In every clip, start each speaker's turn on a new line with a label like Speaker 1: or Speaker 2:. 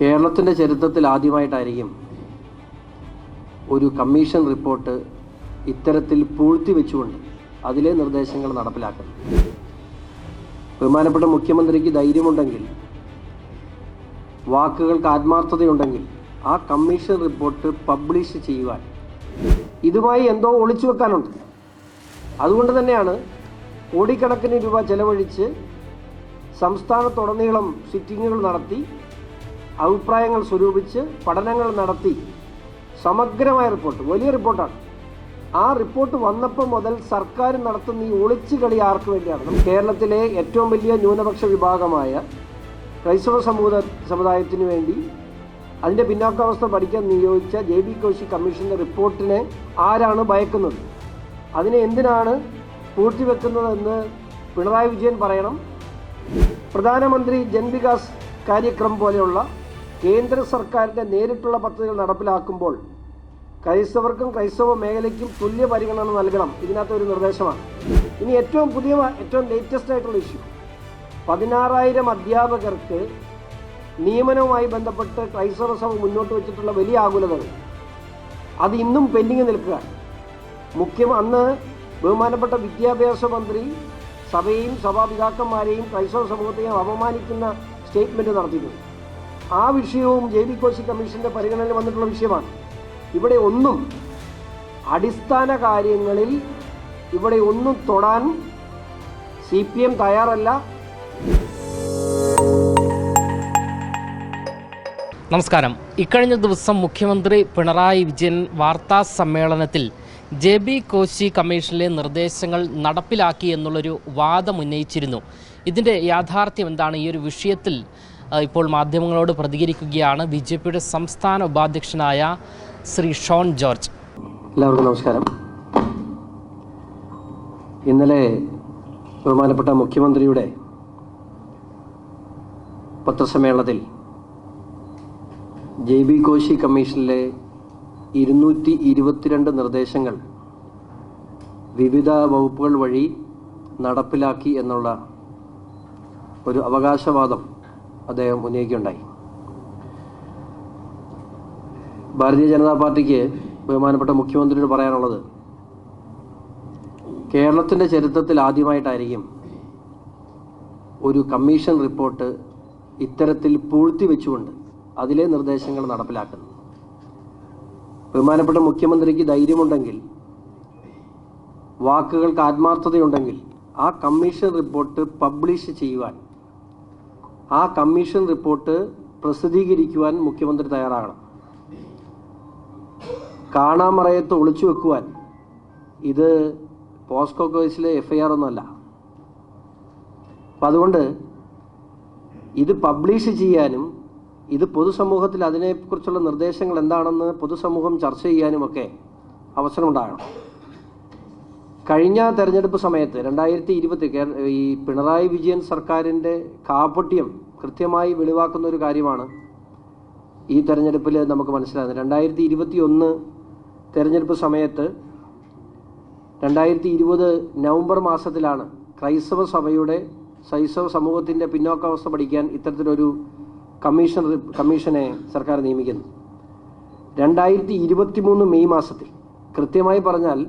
Speaker 1: കേരളത്തിന്റെ ചരിത്രത്തിൽ ആദ്യമായിട്ടായിരിക്കും ഒരു കമ്മീഷൻ റിപ്പോർട്ട് ഇത്തരത്തിൽ പൂഴ്ത്തി വെച്ചുകൊണ്ട് അതിലെ നിർദ്ദേശങ്ങൾ നടപ്പിലാക്കുന്നത്. ബഹുമാനപ്പെട്ട മുഖ്യമന്ത്രിക്ക് ധൈര്യമുണ്ടെങ്കിൽ വാക്കുകൾക്ക് ആത്മാർത്ഥതയുണ്ടെങ്കിൽ ആ കമ്മീഷൻ റിപ്പോർട്ട് പബ്ലിഷ് ചെയ്യുവാൻ ഇതുമായി എന്തോ ഒളിച്ചു വെക്കാനുണ്ട്. അതുകൊണ്ട് തന്നെയാണ് കോടിക്കണക്കിന് രൂപ ചെലവഴിച്ച് സംസ്ഥാനത്തുടനീളം സിറ്റിങ്ങുകൾ നടത്തി അഭിപ്രായങ്ങൾ സ്വരൂപിച്ച് പഠനങ്ങൾ നടത്തി. സമഗ്രമായ റിപ്പോർട്ട്. വലിയ റിപ്പോർട്ടാണ്. ആ റിപ്പോർട്ട് വന്നപ്പോൾ മുതൽ സർക്കാർ നടത്തുന്ന ഈ ഒളിച്ചു കളി ആർക്ക് വേണ്ടിയാണ്? കേരളത്തിലെ ഏറ്റവും വലിയ ന്യൂനപക്ഷ വിഭാഗമായ ക്രൈസ്തവ സമൂഹ സമുദായത്തിന് വേണ്ടി അതിന്റെ പിന്നാക്കാവസ്ഥ പഠിക്കാൻ നിയോഗിച്ച ജെ ബി കോശി കമ്മീഷന്റെ റിപ്പോർട്ടിനെ ആരാണ് ഭയക്കുന്നത്? അതിനെ എന്തിനാണ് പൂഴ്ത്തിവെക്കുന്നതെന്ന് പിണറായി വിജയൻ പറയണം. പ്രധാനമന്ത്രി ജൻവികാസ് കാര്യക്രം പോലെയുള്ള കേന്ദ്ര സർക്കാരിന്റെ നേരിട്ടുള്ള പദ്ധതികൾ നടപ്പിലാക്കുമ്പോൾ ക്രൈസ്തവർക്കും ക്രൈസ്തവ മേഖലയ്ക്കും തുല്യ പരിഗണന നൽകണം. ഇതിനകത്ത് ഒരു നിർദ്ദേശമാണ്. ഇനി ഏറ്റവും പുതിയ ഏറ്റവും ലേറ്റസ്റ്റ് ആയിട്ടുള്ള ഇഷ്യൂ പതിനാറായിരം അധ്യാപകർക്ക് നിയമനവുമായി ബന്ധപ്പെട്ട് ക്രൈസ്തവ സഭ മുന്നോട്ട് വെച്ചിട്ടുള്ള വലിയ ആകുലതകൾ. അത് ഇന്നും പെൻഡിങ് നിൽക്കുക മുഖ്യം അന്ന് ബഹുമാനപ്പെട്ട വിദ്യാഭ്യാസ മന്ത്രി സഭയെയും സഭാപിതാക്കന്മാരെയും ക്രൈസ്തവ സമൂഹത്തെയും അപമാനിക്കുന്ന സ്റ്റേറ്റ്മെന്റ് നടത്തിയിട്ടുണ്ട് ആ വിഷയവും ജെ ബി കോശി കമ്മീഷന്റെ പരിഗണനയിൽ വന്നിട്ടുള്ള വിഷയമാണ്. ഇവിടെ ഒന്നും അടിസ്ഥാന കാര്യങ്ങളിൽ ഇവിടെ ഒന്നും തൊടാൻ സി പി എം തയ്യാറല്ല.
Speaker 2: നമസ്കാരം. ഇക്കഴിഞ്ഞ ദിവസം മുഖ്യമന്ത്രി പിണറായി വിജയൻ വാർത്താ സമ്മേളനത്തിൽ ജെ ബി കോശി കമ്മീഷനിലെ നിർദ്ദേശങ്ങൾ നടപ്പിലാക്കി എന്നുള്ളൊരു വാദം ഉന്നയിച്ചിരുന്നു. ഇതിന്റെ യാഥാർത്ഥ്യം എന്താണ്? ഈ ഒരു വിഷയത്തിൽ ഇപ്പോൾ മാധ്യമങ്ങളോട് പ്രതികരിക്കുകയാണ് ബി ജെ പിയുടെ സംസ്ഥാന ഉപാധ്യക്ഷനായ ശ്രീ ഷോൺ ജോർജ്.
Speaker 1: എല്ലാവർക്കും നമസ്കാരം. ഇന്നലെ ബഹുമാനപ്പെട്ട മുഖ്യമന്ത്രിയുടെ പത്രസമ്മേളനത്തിൽ ജെ ബി കോശി കമ്മീഷനിലെ ഇരുന്നൂറ്റി ഇരുപത്തിരണ്ട് നിർദ്ദേശങ്ങൾ വിവിധ വകുപ്പുകൾ വഴി നടപ്പിലാക്കി എന്നുള്ള ഒരു അവകാശവാദം അദ്ദേഹം ഉന്നയിക്കുകയുണ്ടായി. ഭാരതീയ ജനതാ പാർട്ടിക്ക് ബഹുമാനപ്പെട്ട മുഖ്യമന്ത്രിയോട് പറയാനുള്ളത് കേരളത്തിന്റെ ചരിത്രത്തിൽ ആദ്യമായിട്ടായിരിക്കും ഒരു കമ്മീഷൻ റിപ്പോർട്ട് ഇത്തരത്തിൽ പൂഴ്ത്തി വെച്ചുകൊണ്ട് അതിലെ നിർദ്ദേശങ്ങൾ നടപ്പിലാക്കുന്നത്. ബഹുമാനപ്പെട്ട മുഖ്യമന്ത്രിക്ക് ധൈര്യമുണ്ടെങ്കിൽ വാക്കുകൾക്ക് ആത്മാർത്ഥതയുണ്ടെങ്കിൽ ആ കമ്മീഷൻ റിപ്പോർട്ട് പബ്ലിഷ് ചെയ്യുവാൻ ആ കമ്മീഷൻ റിപ്പോർട്ട് പ്രസിദ്ധീകരിക്കുവാൻ മുഖ്യമന്ത്രി തയ്യാറാകണം. കാണാമറയത്ത് ഒളിച്ചു വെക്കുവാൻ. ഇത് പോസ്കോ കേസിലെ എഫ്ഐആർ ഒന്നുമല്ല. അപ്പം അതുകൊണ്ട് ഇത് പബ്ലിഷ് ചെയ്യാനും ഇത് പൊതുസമൂഹത്തിൽ അതിനെക്കുറിച്ചുള്ള നിർദ്ദേശങ്ങൾ എന്താണെന്ന് പൊതുസമൂഹം ചർച്ച ചെയ്യാനുമൊക്കെ അവസരമുണ്ടാകണം. കഴിഞ്ഞ തെരഞ്ഞെടുപ്പ് സമയത്ത് രണ്ടായിരത്തി ഇരുപത്തി ഈ പിണറായി വിജയൻ സർക്കാരിന്റെ കാപട്യം കൃത്യമായി വെളിവാക്കുന്ന ഒരു കാര്യമാണ് ഈ തെരഞ്ഞെടുപ്പിൽ നമുക്ക് മനസ്സിലാകുന്നത്. രണ്ടായിരത്തി ഇരുപത്തി ഒന്ന് തെരഞ്ഞെടുപ്പ് സമയത്ത് രണ്ടായിരത്തി ഇരുപത് നവംബർ മാസത്തിലാണ് ക്രൈസ്തവ സഭയുടെ ക്രൈസ്തവ സമൂഹത്തിന്റെ പിന്നോക്കാവസ്ഥ പഠിക്കാൻ ഇത്തരത്തിലൊരു കമ്മീഷൻ കമ്മീഷനെ സർക്കാർ നിയമിക്കുന്നത് രണ്ടായിരത്തി ഇരുപത്തി മൂന്ന് മെയ് മാസത്തിൽ കൃത്യമായി പറഞ്ഞാൽ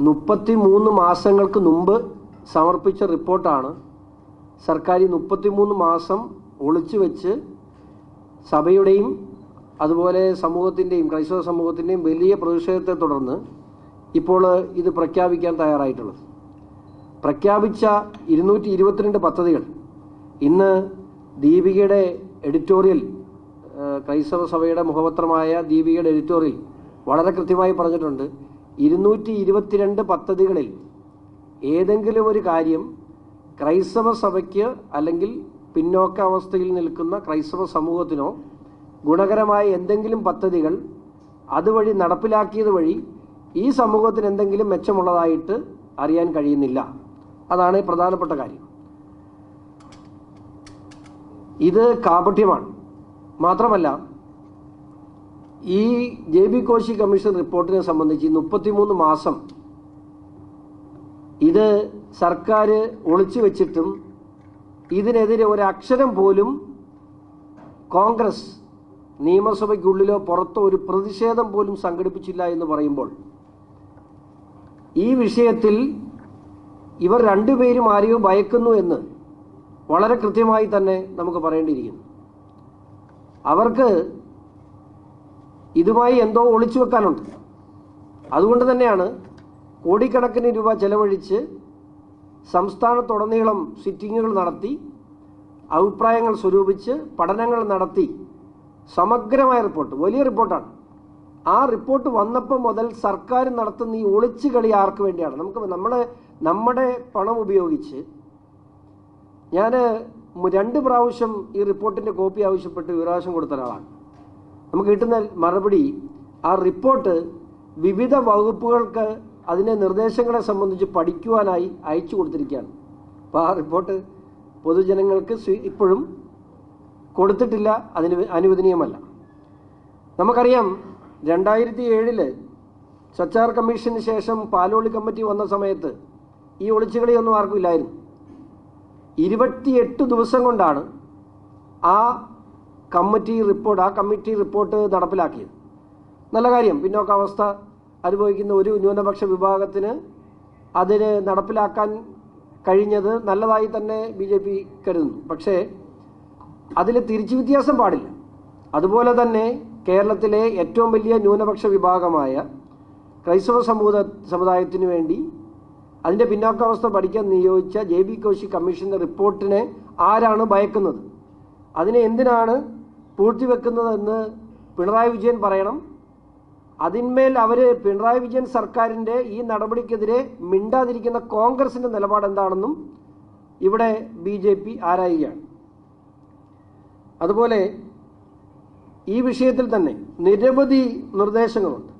Speaker 1: മുപ്പത്തി മൂന്ന് മാസങ്ങൾക്ക് മുമ്പ് സമർപ്പിച്ച റിപ്പോർട്ടാണ്. സർക്കാർ ഈ മുപ്പത്തിമൂന്ന് മാസം ഒളിച്ചു വെച്ച് സഭയുടെയും അതുപോലെ സമൂഹത്തിന്റെയും ക്രൈസ്തവ സമൂഹത്തിന്റെയും വലിയ പ്രതിഷേധത്തെ തുടർന്ന് ഇപ്പോൾ ഇത് പ്രഖ്യാപിക്കാൻ തയ്യാറായിട്ടുള്ളത്. പ്രഖ്യാപിച്ച ഇരുന്നൂറ്റി ഇരുപത്തിരണ്ട് പദ്ധതികൾ. ഇന്ന് ദീപികയുടെ എഡിറ്റോറിയൽ ക്രൈസ്തവ സഭയുടെ മുഖപത്രമായ ദീപികയുടെ എഡിറ്റോറിയൽ വളരെ കൃത്യമായി പറഞ്ഞിട്ടുണ്ട്. ഇരുന്നൂറ്റി ഇരുപത്തിരണ്ട് പദ്ധതികളിൽ ഏതെങ്കിലും ഒരു കാര്യം ക്രൈസ്തവ സഭയ്ക്ക് അല്ലെങ്കിൽ പിന്നോക്ക അവസ്ഥയിൽ നിൽക്കുന്ന ക്രൈസ്തവ സമൂഹത്തിനോ ഗുണകരമായ എന്തെങ്കിലും പദ്ധതികൾ അതുവഴി നടപ്പിലാക്കിയത് വഴി ഈ സമൂഹത്തിന് എന്തെങ്കിലും മെച്ചമുള്ളതായിട്ട് അറിയാൻ കഴിയുന്നില്ല. അതാണ് പ്രധാനപ്പെട്ട കാര്യം. ഇത് കാപട്യമാണ്. മാത്രമല്ല ഈ ജെ ബി കോശി കമ്മീഷൻ റിപ്പോർട്ടിനെ സംബന്ധിച്ച് മുപ്പത്തിമൂന്ന് മാസം ഇത് സർക്കാർ ഒളിച്ചു വെച്ചിട്ടും ഇതിനെതിരെ ഒരു അക്ഷരം പോലും കോൺഗ്രസ് നിയമസഭയ്ക്കുള്ളിലോ പുറത്തോ ഒരു പ്രതിഷേധം പോലും സംഘടിപ്പിച്ചില്ല എന്ന് പറയുമ്പോൾ ഈ വിഷയത്തിൽ ഇവർ രണ്ടുപേരും ആരെയോ ഭയക്കുന്നു എന്ന് വളരെ കൃത്യമായി തന്നെ നമുക്ക് പറയേണ്ടിയിരിക്കുന്നു. അവർക്ക് ഇതുമായി എന്തോ ഒളിച്ചു വെക്കാനുണ്ട്. അതുകൊണ്ട് തന്നെയാണ് കോടിക്കണക്കിന് രൂപ ചെലവഴിച്ച് സംസ്ഥാനത്തുടനീളം സിറ്റിങ്ങുകൾ നടത്തി അഭിപ്രായങ്ങൾ സ്വരൂപിച്ച് പഠനങ്ങൾ നടത്തി സമഗ്രമായ റിപ്പോർട്ട് വലിയ റിപ്പോർട്ടാണ്. ആ റിപ്പോർട്ട് വന്നപ്പോൾ മുതൽ സർക്കാർ നടത്തുന്ന ഈ ഒളിച്ചു കളി ആർക്ക് വേണ്ടിയാണ്? നമുക്ക് നമ്മൾ നമ്മുടെ പണം ഉപയോഗിച്ച് ഞാൻ രണ്ട് പ്രാവശ്യം ഈ റിപ്പോർട്ടിന്റെ കോപ്പി ആവശ്യപ്പെട്ട് ഒരു പ്രാവശ്യം കൊടുത്ത ഒരാളാണ്. നമുക്ക് കിട്ടുന്ന മറുപടി ആ റിപ്പോർട്ട് വിവിധ വകുപ്പുകൾക്ക് അതിന്റെ നിർദ്ദേശങ്ങളെ സംബന്ധിച്ച് പഠിക്കുവാനായി അയച്ചു കൊടുത്തിരിക്കുകയാണ്. അപ്പോൾ ആ റിപ്പോർട്ട് പൊതുജനങ്ങൾക്ക് ഇപ്പോഴും കൊടുത്തിട്ടില്ല അതിന് അനുവദനീയമല്ല. നമുക്കറിയാം രണ്ടായിരത്തി ഏഴിൽ സച്ചാർ കമ്മീഷന് ശേഷം പാലോളി കമ്മിറ്റി വന്ന സമയത്ത് ഈ ഒളിച്ചുകളിയൊന്നും ആർക്കും ഇല്ലായിരുന്നു. ഇരുപത്തിയെട്ട് ദിവസം കൊണ്ടാണ് ആ കമ്മിറ്റി റിപ്പോർട്ട് ആ കമ്മിറ്റി റിപ്പോർട്ട് നടപ്പിലാക്കിയത്. നല്ല കാര്യം. പിന്നോക്കാവസ്ഥ അനുഭവിക്കുന്ന ഒരു ന്യൂനപക്ഷ വിഭാഗത്തിന് അതിന് നടപ്പിലാക്കാൻ കഴിഞ്ഞത് നല്ലതായി തന്നെ ബി ജെ പി കരുതുന്നു. പക്ഷേ അതിൽ തിരിച്ചു വ്യത്യാസം പാടില്ല. അതുപോലെ തന്നെ കേരളത്തിലെ ഏറ്റവും വലിയ ന്യൂനപക്ഷ വിഭാഗമായ ക്രൈസ്തവ സമൂഹ സമുദായത്തിനു വേണ്ടി അതിന്റെ പിന്നോക്കാവസ്ഥ പഠിക്കാൻ നിയോഗിച്ച ജെ ബി കോശി കമ്മീഷന്റെ റിപ്പോർട്ടിനെ ആരാണ് ഭയക്കുന്നത്? അതിനെ എന്തിനാണ് പൂഴ്ത്തിവെക്കുന്നതെന്ന് പിണറായി വിജയൻ പറയണം. അതിന്മേൽ അവർ പിണറായി വിജയൻ സർക്കാരിന്റെ ഈ നടപടിക്കെതിരെ മിണ്ടാതിരിക്കുന്ന കോൺഗ്രസിന്റെ നിലപാട് എന്താണെന്നും ഇവിടെ ബി ജെ പി ആരായുകയാണ്. അതുപോലെ ഈ വിഷയത്തിൽ തന്നെ നിരവധി നിർദ്ദേശങ്ങളുണ്ട്.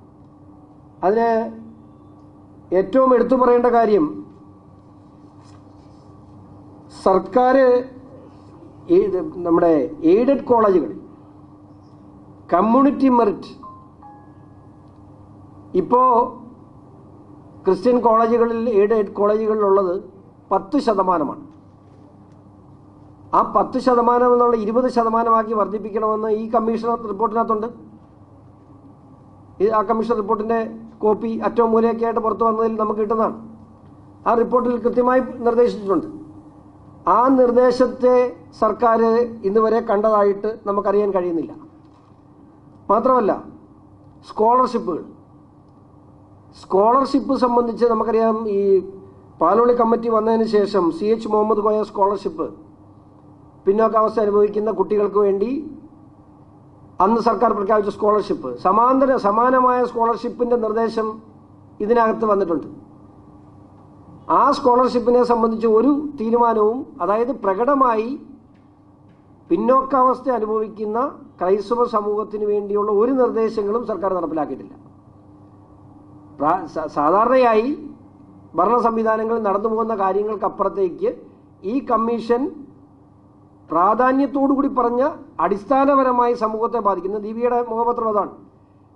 Speaker 1: അതിന് ഏറ്റവും എടുത്തു പറയേണ്ട കാര്യം സർക്കാർ നമ്മുടെ എയ്ഡഡ് കോളേജുകൾ കമ്മ്യൂണിറ്റി മെറിറ്റ്. ഇപ്പോൾ ക്രിസ്ത്യൻ കോളേജുകളിൽ എയ്ഡഡ് കോളേജുകളിലുള്ളത് പത്ത് ശതമാനമാണ്. ആ പത്ത് ശതമാനം എന്നുള്ള ഇരുപത് ശതമാനമാക്കി വർദ്ധിപ്പിക്കണമെന്ന് ഈ കമ്മീഷൻ റിപ്പോർട്ടിനകത്തുണ്ട്. ആ കമ്മീഷൻ റിപ്പോർട്ടിന്റെ കോപ്പി അറ്റവും മൂലയൊക്കെ ആയിട്ട് പുറത്തു വന്നതിൽ നമുക്ക് കിട്ടുന്നതാണ്. ആ റിപ്പോർട്ടിൽ കൃത്യമായി നിർദ്ദേശിച്ചിട്ടുണ്ട്. ആ നിർദ്ദേശത്തെ സർക്കാർ ഇന്നുവരെ കണ്ടതായിട്ട് നമുക്കറിയാൻ കഴിയുന്നില്ല. മാത്രമല്ല സ്കോളർഷിപ്പുകൾ. സ്കോളർഷിപ്പ് സംബന്ധിച്ച് നമുക്കറിയാം ഈ പാലോളി കമ്മിറ്റി വന്നതിന് ശേഷം C H Muhammad Koya scholarship പിന്നോക്കാവസ്ഥ അനുഭവിക്കുന്ന കുട്ടികൾക്ക് വേണ്ടി അന്ന് സർക്കാർ പ്രഖ്യാപിച്ച സ്കോളർഷിപ്പ്. സമാന്തര സമാനമായ സ്കോളർഷിപ്പിന്റെ നിർദ്ദേശം ഇതിനകത്ത് വന്നിട്ടുണ്ട്. ആ സ്കോളർഷിപ്പിനെ സംബന്ധിച്ച് ഒരു തീരുമാനവും അതായത് പ്രകടമായി പിന്നോക്കാവസ്ഥ അനുഭവിക്കുന്ന ക്രൈസ്തവ സമൂഹത്തിന് വേണ്ടിയുള്ള ഒരു നിർദ്ദേശങ്ങളും സർക്കാർ നടപ്പിലാക്കിയിട്ടില്ല. സാധാരണയായി ഭരണ സംവിധാനങ്ങൾ നടന്നു പോകുന്ന കാര്യങ്ങൾക്കപ്പുറത്തേക്ക് ഈ കമ്മീഷൻ പ്രാധാന്യത്തോടു കൂടി പറഞ്ഞ അടിസ്ഥാനപരമായി സമൂഹത്തെ ബാധിക്കുന്ന ദീപിയുടെ മുഖപത്രം അതാണ്.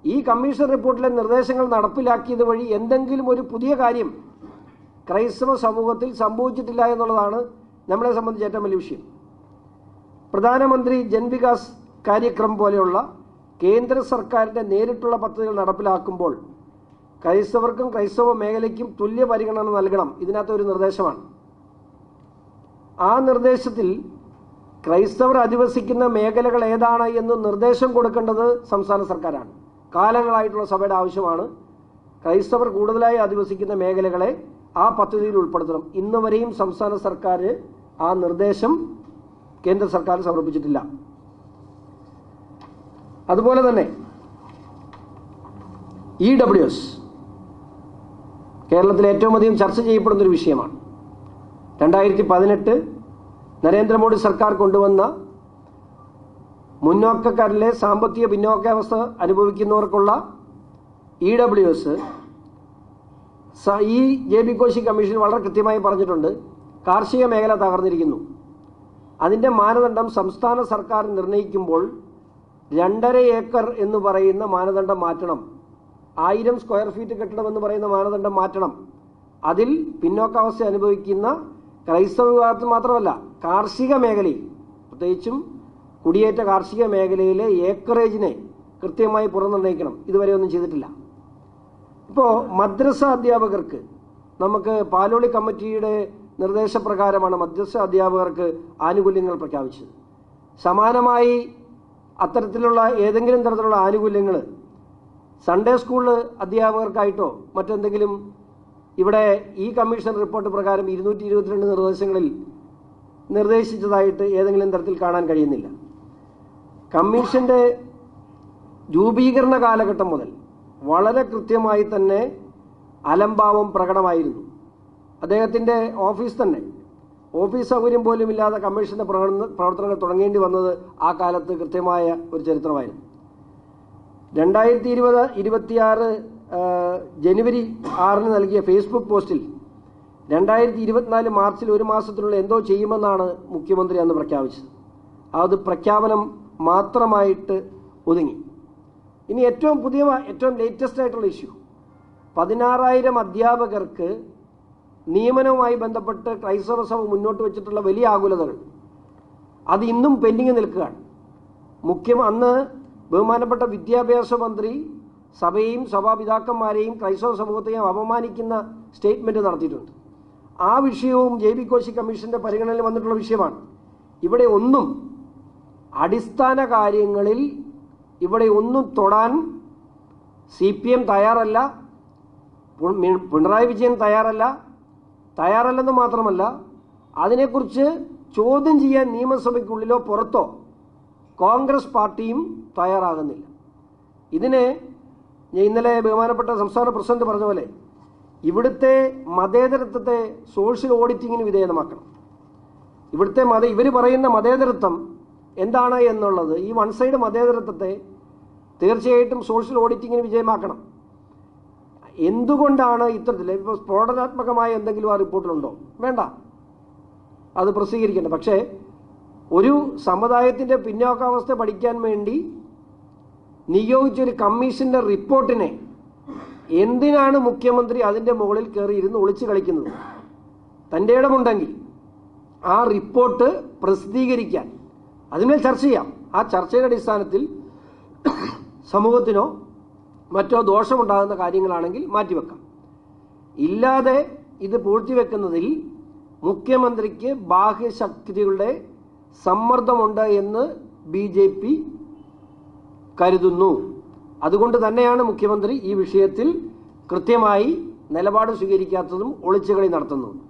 Speaker 1: ഈ കമ്മീഷൻ റിപ്പോർട്ടിലെ നിർദ്ദേശങ്ങൾ നടപ്പിലാക്കിയത് വഴി എന്തെങ്കിലും ഒരു പുതിയ കാര്യം ക്രൈസ്തവ സമൂഹത്തിൽ സംഭവിച്ചിട്ടില്ല എന്നുള്ളതാണ് നമ്മളെ സംബന്ധിച്ച് ഏറ്റവും വലിയ വിഷയം. പ്രധാനമന്ത്രി ജൻവികാസ് കാര്യക്രം പോലെയുള്ള കേന്ദ്ര സർക്കാരിന്റെ നേരിട്ടുള്ള പദ്ധതികൾ നടപ്പിലാക്കുമ്പോൾ ക്രൈസ്തവർക്കും ക്രൈസ്തവ മേഖലയ്ക്കും തുല്യ പരിഗണന നൽകണം. ഇതിനകത്ത് ഒരു നിർദ്ദേശമാണ്. ആ നിർദ്ദേശത്തിൽ ക്രൈസ്തവർ അധിവസിക്കുന്ന മേഖലകൾ ഏതാണ് എന്ന് നിർദ്ദേശം കൊടുക്കേണ്ടത് സംസ്ഥാന സർക്കാരാണ്. കാലങ്ങളായിട്ടുള്ള സഭയുടെ ആവശ്യമാണ് ക്രൈസ്തവർ കൂടുതലായി അധിവസിക്കുന്ന മേഖലകളെ ആ പദ്ധതിയിൽ ഉൾപ്പെടുത്തണം. ഇന്ന് വരെയും സംസ്ഥാന സർക്കാർ ആ നിർദ്ദേശം കേന്ദ്ര സർക്കാർ സമർപ്പിച്ചിട്ടില്ല. അതുപോലെ തന്നെ ഇ ഡബ്ല്യു എസ് കേരളത്തിൽ ഏറ്റവും അധികം ചർച്ച ചെയ്യപ്പെടുന്ന ഒരു വിഷയമാണ്. രണ്ടായിരത്തി പതിനെട്ട് നരേന്ദ്രമോദി സർക്കാർ കൊണ്ടുവന്ന മുന്നോക്കക്കാരിലെ സാമ്പത്തിക പിന്നോക്കാവസ്ഥ അനുഭവിക്കുന്നവർക്കുള്ള ഇ ഡബ്ല്യു എസ് ഈ ജെ ബി കോശി കമ്മീഷൻ വളരെ കൃത്യമായി പറഞ്ഞിട്ടുണ്ട്. കാർഷിക മേഖല തകർന്നിരിക്കുന്നു. അതിന്റെ മാനദണ്ഡം സംസ്ഥാന സർക്കാർ നിർണയിക്കുമ്പോൾ രണ്ടര ഏക്കർ എന്ന് പറയുന്ന മാനദണ്ഡം മാറ്റണം. ആയിരം സ്ക്വയർ ഫീറ്റ് കെട്ടിടം എന്ന് പറയുന്ന മാനദണ്ഡം മാറ്റണം. അതിൽ പിന്നോക്കാവസ്ഥ അനുഭവിക്കുന്ന ക്രൈസ്തവ വിഭാഗത്തിൽ മാത്രമല്ല കാർഷിക മേഖലയിൽ പ്രത്യേകിച്ചും കുടിയേറ്റ കാർഷിക മേഖലയിലെ ഏക്കറേജിനെ കൃത്യമായി പുറന്നിർണയിക്കണം ഇതുവരെ ഒന്നും ചെയ്തിട്ടില്ല. ഇപ്പോൾ മദ്രസ അധ്യാപകർക്ക് നമുക്ക് പാലോളി കമ്മിറ്റിയുടെ നിർദ്ദേശപ്രകാരമാണ് മദ്രസ അധ്യാപകർക്ക് ആനുകൂല്യങ്ങൾ പ്രഖ്യാപിച്ചത്. സമാനമായി അത്തരത്തിലുള്ള ഏതെങ്കിലും തരത്തിലുള്ള ആനുകൂല്യങ്ങൾ സൺഡേ സ്കൂൾ അധ്യാപകർക്കായിട്ടോ മറ്റെന്തെങ്കിലും ഇവിടെ ഈ കമ്മീഷൻ റിപ്പോർട്ട് പ്രകാരം ഇരുന്നൂറ്റി ഇരുപത്തിരണ്ട് നിർദ്ദേശങ്ങളിൽ നിർദ്ദേശിച്ചതായിട്ട് ഏതെങ്കിലും തരത്തിൽ കാണാൻ കഴിയുന്നില്ല. കമ്മീഷന്റെ രൂപീകരണ കാലഘട്ടം മുതൽ വളരെ കൃത്യമായി തന്നെ അലംഭാവം പ്രകടമായിരുന്നു. അദ്ദേഹത്തിന്റെ ഓഫീസ് തന്നെ ഓഫീസ് സൗകര്യം പോലും ഇല്ലാതെ കമ്മീഷന്റെ പ്രവർത്തന പ്രവർത്തനങ്ങൾ തുടങ്ങേണ്ടി വന്നത് ആ കാലത്ത് കൃത്യമായ ഒരു ചരിത്രമായിരുന്നു. രണ്ടായിരത്തി ഇരുപത് ഇരുപത്തിയാറ് ജനുവരി ആറിന് നൽകിയ ഫേസ്ബുക്ക് പോസ്റ്റിൽ രണ്ടായിരത്തി ഇരുപത്തിനാല് മാർച്ചിൽ ഒരു മാസത്തിനുള്ളിൽ എന്തോ ചെയ്യുമെന്നാണ് മുഖ്യമന്ത്രി അന്ന് പ്രഖ്യാപിച്ചത്. അത് പ്രഖ്യാപനം മാത്രമായിട്ട് ഒതുങ്ങി. ഇനി ഏറ്റവും പുതിയ ഏറ്റവും ലേറ്റസ്റ്റ് ആയിട്ടുള്ള ഇഷ്യൂ പതിനാറായിരം അധ്യാപകർക്ക് നിയമനവുമായി ബന്ധപ്പെട്ട് ക്രൈസ്തവ സഭ മുന്നോട്ട് വെച്ചിട്ടുള്ള വലിയ ആകുലതകൾ. അത് ഇന്നും പെൻഡിങ് നിൽക്കുകയാണ്. മുഖ്യം അന്ന് ബഹുമാനപ്പെട്ട വിദ്യാഭ്യാസ മന്ത്രി സഭയെയും സഭാപിതാക്കന്മാരെയും ക്രൈസ്തവ സമൂഹത്തെയും അപമാനിക്കുന്ന സ്റ്റേറ്റ്മെന്റ് നടത്തിയിട്ടുണ്ട്. ആ വിഷയവും ജെ ബി കോശി കമ്മീഷന്റെ പരിഗണനയിൽ വന്നിട്ടുള്ള വിഷയമാണ്. ഇവിടെ ഒന്നും അടിസ്ഥാന കാര്യങ്ങളിൽ ഇവിടെ ഒന്നും തൊടാൻ സി പി എം തയ്യാറല്ല പിണറായി വിജയൻ തയ്യാറല്ല തയ്യാറല്ലെന്ന് മാത്രമല്ല അതിനെക്കുറിച്ച് ചോദ്യം ചെയ്യാൻ നിയമസഭയ്ക്കുള്ളിലോ പുറത്തോ കോൺഗ്രസ് പാർട്ടിയും തയ്യാറാകുന്നില്ല. ഇതിനെ ഇന്നലെ ബഹുമാനപ്പെട്ട സംസ്ഥാന പ്രസിഡന്റ് പറഞ്ഞ പോലെ ഇവിടുത്തെ മതേതരത്വത്തെ സോഷ്യൽ ഓഡിറ്റിങ്ങിന് വിധേയമാക്കണം ഇവിടുത്തെ മത ഇവർ പറയുന്ന മതേതരത്വം എന്താണ് എന്നുള്ളത് ഈ വൺ സൈഡ് മതേതരത്വത്തെ തീർച്ചയായിട്ടും സോഷ്യൽ ഓഡിറ്റിങ്ങിന് വിജയമാക്കണം എന്തുകൊണ്ടാണ് ഇത്തരത്തിൽ ഇപ്പോൾ സ്ഫോടനാത്മകമായ എന്തെങ്കിലും ആ റിപ്പോർട്ടിലുണ്ടോ? വേണ്ട. അത് പ്രസിദ്ധീകരിക്കേണ്ട. പക്ഷേ ഒരു സമുദായത്തിന്റെ പിന്നോക്കാവസ്ഥ പഠിക്കാൻ വേണ്ടി നിയോഗിച്ച ഒരു കമ്മീഷന്റെ റിപ്പോർട്ടിനെ എന്തിനാണ് മുഖ്യമന്ത്രി അതിന്റെ മുകളിൽ കയറി ഇരുന്ന് ഒളിച്ചു കളിക്കുന്നത്? തന്റെ ഇടമുണ്ടെങ്കിൽ ആ റിപ്പോർട്ട് പ്രസിദ്ധീകരിക്കാൻ അതിന്മേൽ ചർച്ച ചെയ്യാം. ആ ചർച്ചയുടെ അടിസ്ഥാനത്തിൽ സമൂഹത്തിനോ മറ്റോ ദോഷമുണ്ടാകുന്ന കാര്യങ്ങളാണെങ്കിൽ മാറ്റിവെക്കാം. ഇല്ലാതെ ഇത് പൂഴ്ത്തിവെക്കുന്നതിൽ മുഖ്യമന്ത്രിക്ക് ബാഹ്യശക്തികളുടെ സമ്മർദ്ദമുണ്ട് എന്ന് ബി ജെ പി കരുതുന്നു. അതുകൊണ്ട് തന്നെയാണ് മുഖ്യമന്ത്രി ഈ വിഷയത്തിൽ കൃത്യമായി നിലപാട് സ്വീകരിക്കാത്തതും ഒളിച്ചുകളി നടത്തുന്നതും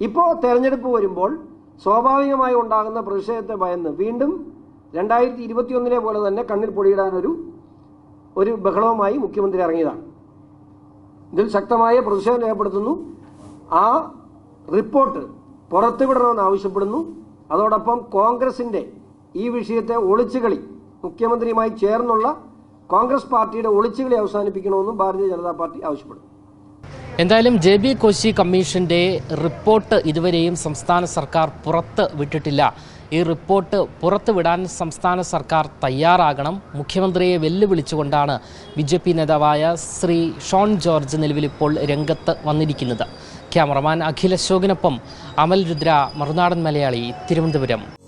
Speaker 1: ഇപ്പോൾ തെരഞ്ഞെടുപ്പ് വരുമ്പോൾ സ്വാഭാവികമായി ഉണ്ടാകുന്ന പ്രതിഷേധത്തെ ഭയന്ന് വീണ്ടും രണ്ടായിരത്തി ഇരുപത്തിയൊന്നിനെ പോലെ തന്നെ കണ്ണിൽ പൊടിയിടാനൊരു ഒരു ബഹളവുമായി മുഖ്യമന്ത്രി ഇറങ്ങിയതാണ്. ഇതിൽ ശക്തമായ പ്രതിഷേധം രേഖപ്പെടുത്തുന്നു. ആ റിപ്പോർട്ട് പുറത്തുവിടണമെന്ന് ആവശ്യപ്പെടുന്നു. അതോടൊപ്പം കോൺഗ്രസിന്റെ ഈ വിഷയത്തെ ഒളിച്ചുകളി മുഖ്യമന്ത്രിയുമായി ചേർന്നുള്ള കോൺഗ്രസ് പാർട്ടിയുടെ ഒളിച്ചുകളി അവസാനിപ്പിക്കണമെന്നും ഭാരതീയ ജനതാ പാർട്ടി ആവശ്യപ്പെടുന്നു.
Speaker 2: എന്തായാലും ജെ ബി കോശി കമ്മീഷന്റെ റിപ്പോർട്ട് ഇതുവരെയും സംസ്ഥാന സർക്കാർ പുറത്ത് വിട്ടിട്ടില്ല. ഈ റിപ്പോർട്ട് പുറത്തുവിടാൻ സംസ്ഥാന സർക്കാർ തയ്യാറാകണം. മുഖ്യമന്ത്രിയെ വെല്ലുവിളിച്ചുകൊണ്ടാണ് ബി ജെ പി നേതാവായ ശ്രീ ഷോൺ ജോർജ് നിലവിലിപ്പോൾ രംഗത്ത് വന്നിരിക്കുന്നത്. ക്യാമറമാൻ അഖിൽ അശോകിനൊപ്പം അമൽ രുദ്ര മറുനാടൻ മലയാളി തിരുവനന്തപുരം.